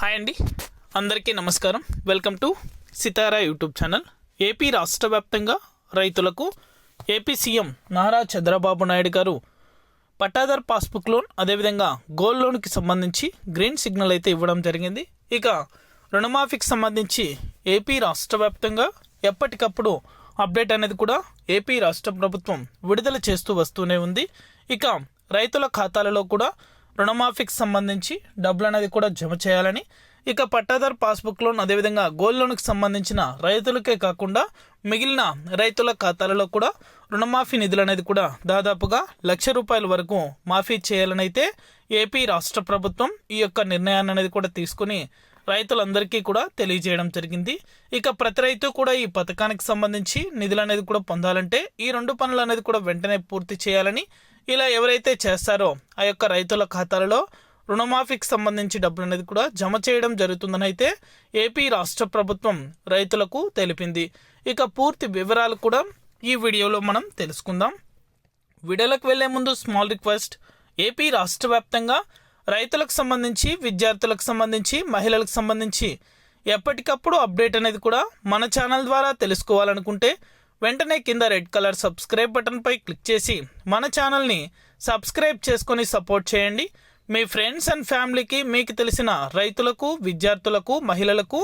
Hi అండి అందరికీ నమస్కారం. Welcome to Sitara YouTube channel AP రాష్ట్ర వ్యాప్తంగా రైతులకు ఏపీ సీఎం నారా చంద్రబాబు నాయుడు గారు పట్టాదార్ పాస్బుక్ లోన్ అదేవిధంగా గోల్డ్ లోన్కి సంబంధించి గ్రీన్ సిగ్నల్ అయితే ఇవ్వడం జరిగింది. ఇక రుణమాఫీకి సంబంధించి ఏపీ రాష్ట్ర వ్యాప్తంగా ఎప్పటికప్పుడు అప్డేట్ అనేది కూడా ఏపీ రాష్ట్ర ప్రభుత్వం విడుదల చేస్తూ వస్తూనే ఉంది. ఇక రైతుల ఖాతాలలో కూడా రుణమాఫీకి సంబంధించి డబ్బులు అనేది కూడా జమ చేయాలని. ఇక పట్టాదారు పాస్బుక్ లోన్ అదేవిధంగా గోల్డ్ లోన్కి సంబంధించిన రైతులకే కాకుండా మిగిలిన రైతుల ఖాతాలలో కూడా రుణమాఫీ నిధులు అనేది కూడా దాదాపుగా లక్ష రూపాయల వరకు మాఫీ చేయాలనైతే ఏపీ రాష్ట్ర ప్రభుత్వం ఈ యొక్క నిర్ణయాన్ని అనేది కూడా తీసుకుని రైతులందరికీ కూడా తెలియజేయడం జరిగింది. ఇక ప్రతి రైతు కూడా ఈ పథకానికి సంబంధించి నిధులు అనేది కూడా పొందాలంటే ఈ రెండు పనులు అనేది కూడా వెంటనే పూర్తి చేయాలని ఇలా ఎవరైతే చేస్తారో ఆ యొక్క రైతుల ఖాతాలలో రుణమాఫీకి సంబంధించి డబ్బులు అనేది కూడా జమ చేయడం జరుగుతుందని అయితే ఏపీ రాష్ట్ర ప్రభుత్వం రైతులకు తెలిపింది. ఇక పూర్తి వివరాలు కూడా ఈ వీడియోలో మనం తెలుసుకుందాం. వీడియోలకు వెళ్ళే ముందు స్మాల్ రిక్వెస్ట్. ఏపీ రాష్ట్ర వ్యాప్తంగా రైతులకు సంబంధించి విద్యార్థులకు సంబంధించి మహిళలకు సంబంధించి ఎప్పటికప్పుడు అప్డేట్ అనేది కూడా మన ఛానల్ ద్వారా తెలుసుకోవాలనుకుంటే వెంటనే కింద రెడ్ కలర్ సబ్స్క్రైబ్ బటన్పై క్లిక్ చేసి మన ఛానల్ని సబ్స్క్రైబ్ చేసుకొని సపోర్ట్ చేయండి. మీ ఫ్రెండ్స్ అండ్ ఫ్యామిలీకి మీకు తెలిసిన రైతులకు విద్యార్థులకు మహిళలకు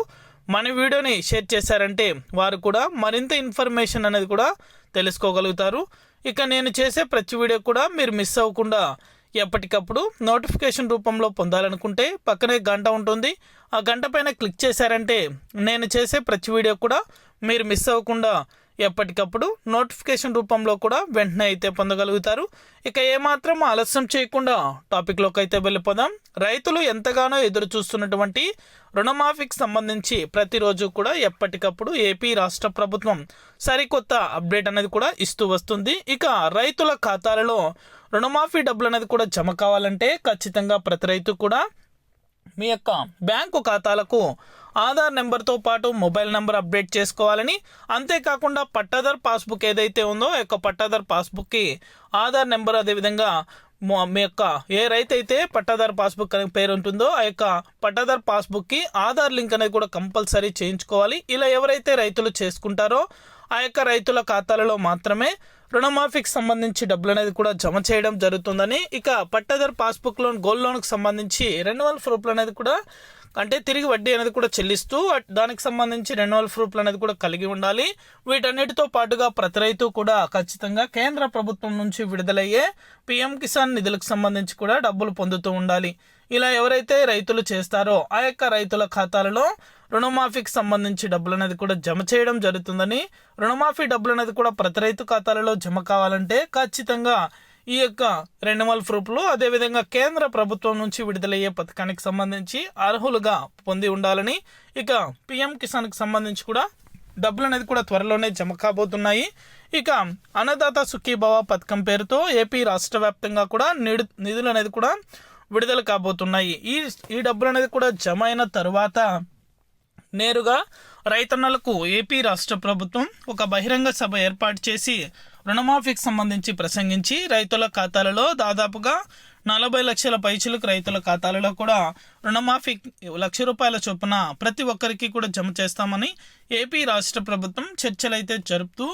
మన వీడియోని షేర్ చేశారంటే వారు కూడా మరింత ఇన్ఫర్మేషన్ అనేది కూడా తెలుసుకోగలుగుతారు. ఇక నేను చేసే ప్రతి వీడియో కూడా మీరు మిస్ అవ్వకుండా ఎప్పటికప్పుడు నోటిఫికేషన్ రూపంలో పొందాలనుకుంటే పక్కనే గంట ఉంటుంది. ఆ గంట పైన క్లిక్ చేశారంటే నేను చేసే ప్రతి వీడియో కూడా మీరు మిస్ అవ్వకుండా ఎప్పటికప్పుడు నోటిఫికేషన్ రూపంలో కూడా వెంటనే అయితే పొందగలుగుతారు. ఇక ఏమాత్రం ఆలస్యం చేయకుండా టాపిక్లోకి అయితే వెళ్ళిపోదాం. రైతులు ఎంతగానో ఎదురు చూస్తున్నటువంటి రుణమాఫీకి సంబంధించి ప్రతిరోజు కూడా ఎప్పటికప్పుడు ఏపీ రాష్ట్ర ప్రభుత్వం సరికొత్త అప్డేట్ అనేది కూడా ఇస్తూ వస్తుంది. ఇక రైతుల ఖాతాలలో రుణమాఫీ డబ్బులు అనేది కూడా జమ కావాలంటే ఖచ్చితంగా ప్రతి రైతు కూడా మీ యొక్క బ్యాంకు ఖాతాలకు ఆధార్ నెంబర్తో పాటు మొబైల్ నెంబర్ అప్డేట్ చేసుకోవాలని అంతేకాకుండా పట్టాదార్ పాస్బుక్ ఏదైతే ఉందో ఆ యొక్క పట్టాదార్ పాస్బుక్కి ఆధార్ నెంబర్ అదేవిధంగా మీ యొక్క ఏ రైతు అయితే పట్టాదార్ పాస్బుక్ అనే పేరు ఉంటుందో ఆ యొక్క పట్టాదార్ పాస్బుక్కి ఆధార్ లింక్ అనేది కూడా కంపల్సరీ చేయించుకోవాలి. ఇలా ఎవరైతే రైతులు చేసుకుంటారో ఆ యొక్క రైతుల ఖాతాలలో మాత్రమే రుణమాఫీకి సంబంధించి డబ్బులు అనేది కూడా జమ చేయడం జరుగుతుందని ఇక పట్టాదారు పాస్బుక్ లోన్ గోల్డ్ లోన్కి సంబంధించి రెన్యువల్ ప్రూఫ్లు అనేది కూడా అంటే తిరిగి వడ్డీ అనేది కూడా చెల్లిస్తూ దానికి సంబంధించి రెన్యువల్ ప్రూఫ్లు అనేది కూడా కలిగి ఉండాలి. వీటన్నిటితో పాటుగా ప్రతి రైతు కూడా ఖచ్చితంగా కేంద్ర ప్రభుత్వం నుంచి విడుదలయ్యే పిఎం కిసాన్ నిధులకు సంబంధించి కూడా డబ్బులు పొందుతూ ఉండాలి. ఇలా ఎవరైతే రైతులు చేస్తారో ఆ యొక్క రైతుల ఖాతాలలో రుణమాఫీకి సంబంధించి డబ్బులు అనేది కూడా జమ చేయడం జరుగుతుందని రుణమాఫీ డబ్బులు అనేది కూడా ప్రతి రైతు ఖాతాలలో జమ కావాలంటే ఖచ్చితంగా ఈ యొక్క రెన్యువల్ ప్రూఫ్లు అదేవిధంగా కేంద్ర ప్రభుత్వం నుంచి విడుదలయ్యే పథకానికి సంబంధించి అర్హులుగా పొంది ఉండాలని ఇక పిఎం కిసాన్కి సంబంధించి కూడా డబ్బులు అనేది కూడా త్వరలోనే జమ కాబోతున్నాయి. ఇక అన్నదాత సుఖీభావ పథకం పేరుతో ఏపీ రాష్ట్ర వ్యాప్తంగా కూడా నిడు నిధులు అనేది కూడా విడుదల కాబోతున్నాయి. ఈ ఈ డబ్బులు అనేది కూడా జమ అయిన తర్వాత నేరుగా రైతన్నలకు ఏపీ రాష్ట్ర ప్రభుత్వం ఒక బహిరంగ సభ ఏర్పాటు చేసి రుణమాఫీకి సంబంధించి ప్రసంగించి రైతుల ఖాతాలలో దాదాపుగా నలభై లక్షల పైచులకు రైతుల ఖాతాలలో కూడా రుణమాఫీ లక్ష రూపాయల చొప్పున ప్రతి ఒక్కరికి కూడా జమ చేస్తామని ఏపీ రాష్ట్ర ప్రభుత్వం చర్చలైతే జరుపుతూ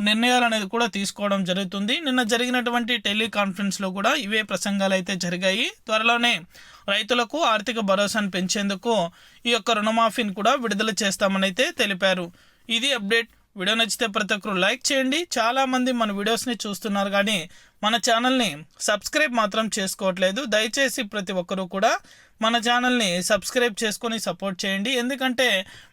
నిర్ణయాలు అనేది కూడా తీసుకోవడం జరుగుతుంది. నిన్న జరిగినటువంటి టెలికాన్ఫరెన్స్లో కూడా ఇవే ప్రసంగాలు అయితే జరిగాయి. త్వరలోనే రైతులకు ఆర్థిక భరోసాను పెంచేందుకు ఈ యొక్క రుణమాఫీని కూడా విడుదల చేస్తామని అయితే తెలిపారు. ఇది అప్డేట్. వీడియో నచ్చితే ప్రతి ఒక్కరు లైక్ చేయండి. చాలామంది మన వీడియోస్ని చూస్తున్నారు కానీ మన ఛానల్ని సబ్స్క్రైబ్ మాత్రం చేసుకోవట్లేదు. దయచేసి ప్రతి ఒక్కరూ కూడా మన ఛానల్ని సబ్స్క్రైబ్ చేసుకొని సపోర్ట్ చేయండి. ఎందుకంటే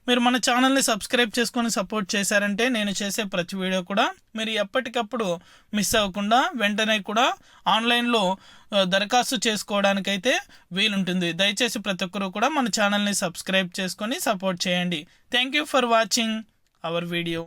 మీరు మన ఛానల్ని సబ్స్క్రైబ్ చేసుకొని సపోర్ట్ చేశారంటే నేను చేసే ప్రతి వీడియో కూడా మీరు ఎప్పటికప్పుడు మిస్ అవ్వకుండా వెంటనే కూడా ఆన్లైన్లో దరఖాస్తు చేసుకోవడానికైతే వీలుంటుంది. దయచేసి ప్రతి ఒక్కరూ కూడా మన ఛానల్ని సబ్స్క్రైబ్ చేసుకొని సపోర్ట్ చేయండి. Thank you for watching our video